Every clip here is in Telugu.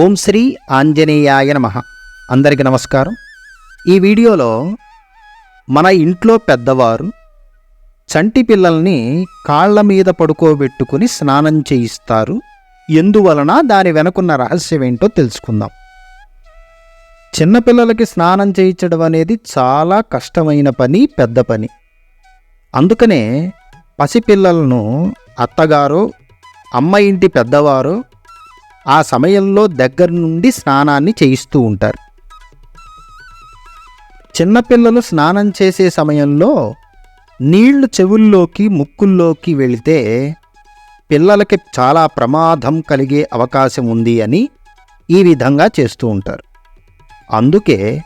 ఓం శ్రీ ఆంజనేయాయ నమ. అందరికీ నమస్కారం. ఈ వీడియోలో మన ఇంట్లో పెద్దవారు చంటి పిల్లల్ని కాళ్ళ మీద పడుకోబెట్టుకుని స్నానం చేయిస్తారు. ఎందువలన దాని వెనుకున్న రహస్యం ఏంటో తెలుసుకుందాం. చిన్నపిల్లలకి స్నానం చేయించడం అనేది చాలా కష్టమైన పని పెద్ద పని. అందుకనే పసిపిల్లలను అత్తగారు అమ్మ ఇంటి పెద్దవారు ఆ సమయంలో దగ్గర నుండి స్నానాన్ని చేయిస్తూ ఉంటారు. చిన్నపిల్లలు స్నానం చేసే సమయంలో నీళ్ళు చెవుల్లోకి ముక్కుల్లోకి వెళితే పిల్లలకి చాలా ప్రమాదం కలిగే అవకాశం ఉంది అని ఈ విధంగా చేస్తూ ఉంటారు. అందుకే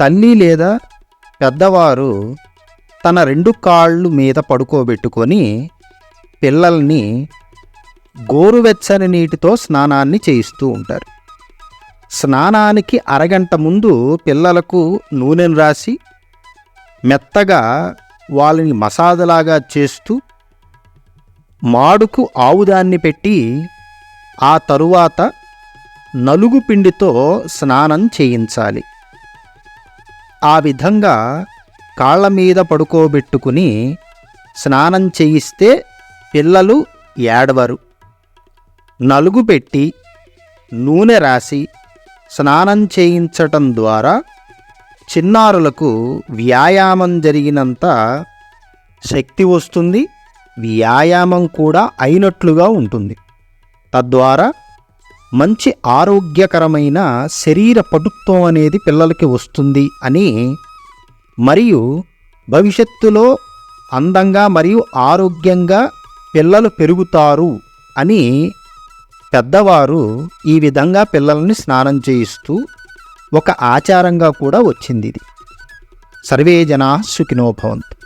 తల్లి లేదా పెద్దవారు తన రెండు కాళ్ళు మీద పడుకోబెట్టుకొని పిల్లల్ని గోరువెచ్చని నీటితో స్నానాన్ని చేయిస్తూ ఉంటారు. స్నానానికి అరగంట ముందు పిల్లలకు నూనెను రాసి మెత్తగా వాళ్ళని మసాదలాగా చేస్తూ మాడుకు ఆవుదాన్ని పెట్టి ఆ తరువాత నలుగు పిండితో స్నానం చేయించాలి. ఆ విధంగా కాళ్ళ మీద పడుకోబెట్టుకుని స్నానం చేయిస్తే పిల్లలు ఏడవరు. నలుగు పెట్టి నూనె రాసి స్నానం చేయించటం ద్వారా చిన్నారులకు వ్యాయామం జరిగినంత శక్తి వస్తుంది వ్యాయామం కూడా అయినట్లుగా ఉంటుంది. తద్వారా మంచి ఆరోగ్యకరమైన శరీర పటుత్వం అనేది పిల్లలకి వస్తుంది అని మరియు భవిష్యత్తులో అందంగా మరియు ఆరోగ్యంగా పిల్లలు పెరుగుతారు అని పెద్దవారు ఈ విధంగా పిల్లల్ని స్నానం చేయిస్తూ ఒక ఆచారంగా కూడా వచ్చింది ఇది. సర్వే జనా సుఖినోభవంతు